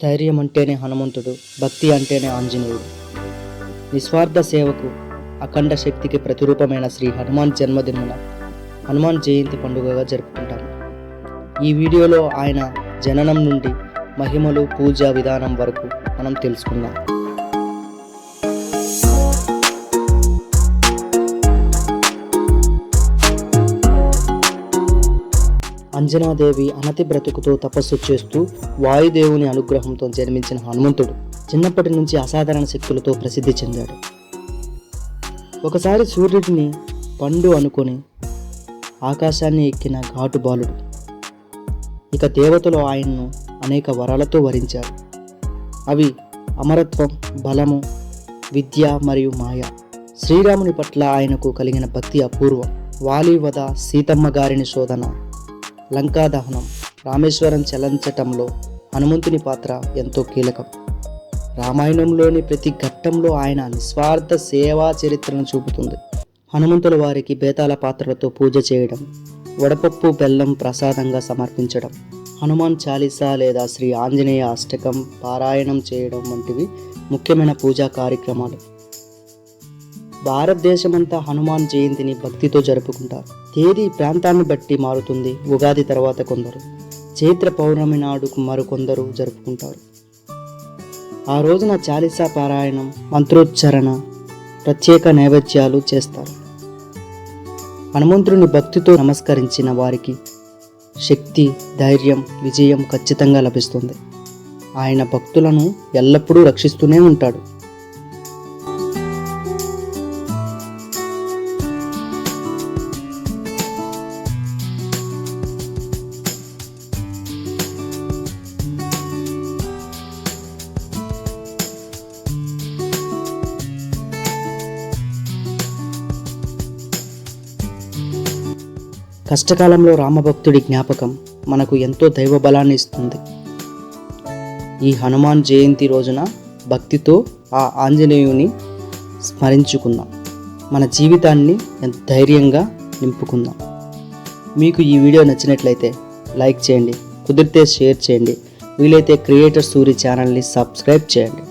ధైర్యం అంటేనే హనుమంతుడు భక్తి అంటేనే ఆంజనేయుడు. నిస్వార్థ సేవకు అఖండ శక్తికి ప్రతిరూపమైన శ్రీ హనుమాన్ జన్మదినమున హనుమాన్ జయంతి పండుగగా జరుపుకుంటాము. ఈ వీడియోలో ఆయన జననం నుండి మహిమలు పూజా విధానం వరకు మనం తెలుసుకుందాం. అంజనాదేవి అనతి బ్రతుకుతో తపస్సు చేస్తూ వాయుదేవుని అనుగ్రహంతో జన్మించిన హనుమంతుడు చిన్నప్పటి నుంచి అసాధారణ శక్తులతో ప్రసిద్ధి చెందాడు. ఒకసారి సూర్యుడిని పండు అనుకొని ఆకాశాన్ని ఎక్కిన ఘాటు బాలుడు ఇక దేవతలు ఆయన్ను అనేక వరాలతో వరించారు. అవి అమరత్వం బలము విద్య మరియు మాయ. శ్రీరాముని పట్ల ఆయనకు కలిగిన భక్తి అపూర్వం. వాలి వద సీతమ్మ గారిని శోధన. లంకా దహనం రామేశ్వరం చలంచటంలో హనుమంతుని పాత్ర ఎంతో కీలకం. రామాయణంలోని ప్రతి ఘట్టంలో ఆయన నిస్వార్థ సేవా చరిత్రను చూపుతుంది. హనుమంతుల వారికి బేతాల పాత్రలతో పూజ చేయడం వడపప్పు బెల్లం ప్రసాదంగా సమర్పించడం హనుమాన్ చాలీసా లేదా శ్రీ ఆంజనేయ అష్టకం పారాయణం చేయడం వంటివి ముఖ్యమైన పూజా కార్యక్రమాలు. భారతదేశమంతా హనుమాన్ జయంతిని భక్తితో జరుపుకుంటారు. తేదీ ప్రాంతాన్ని బట్టి మారుతుంది. ఉగాది తర్వాత కొందరు చైత్ర పౌర్ణమి నాడు మరికొందరు జరుపుకుంటారు. ఆ రోజున చాలీసా పారాయణం మంత్రోచ్చరణ ప్రత్యేక నైవేద్యాలు చేస్తారు. హనుమంతుడిని భక్తితో నమస్కరించిన వారికి శక్తి ధైర్యం విజయం ఖచ్చితంగా లభిస్తుంది. ఆయన భక్తులను ఎల్లప్పుడూ రక్షిస్తూనే ఉంటాడు. కష్టకాలంలో రామభక్తుడి జ్ఞాపకం మనకు ఎంతో దైవ బలాన్ని ఇస్తుంది. ఈ హనుమాన్ జయంతి రోజున భక్తితో ఆ ఆంజనేయుని స్మరించుకుందాం. మన జీవితాన్ని ఎంత ధైర్యంగా నింపుకుందాం. మీకు ఈ వీడియో నచ్చినట్లయితే లైక్ చేయండి కుదిరితే షేర్ చేయండి. వీలైతే క్రియేటర్ సూరి ఛానల్ని సబ్స్క్రైబ్ చేయండి.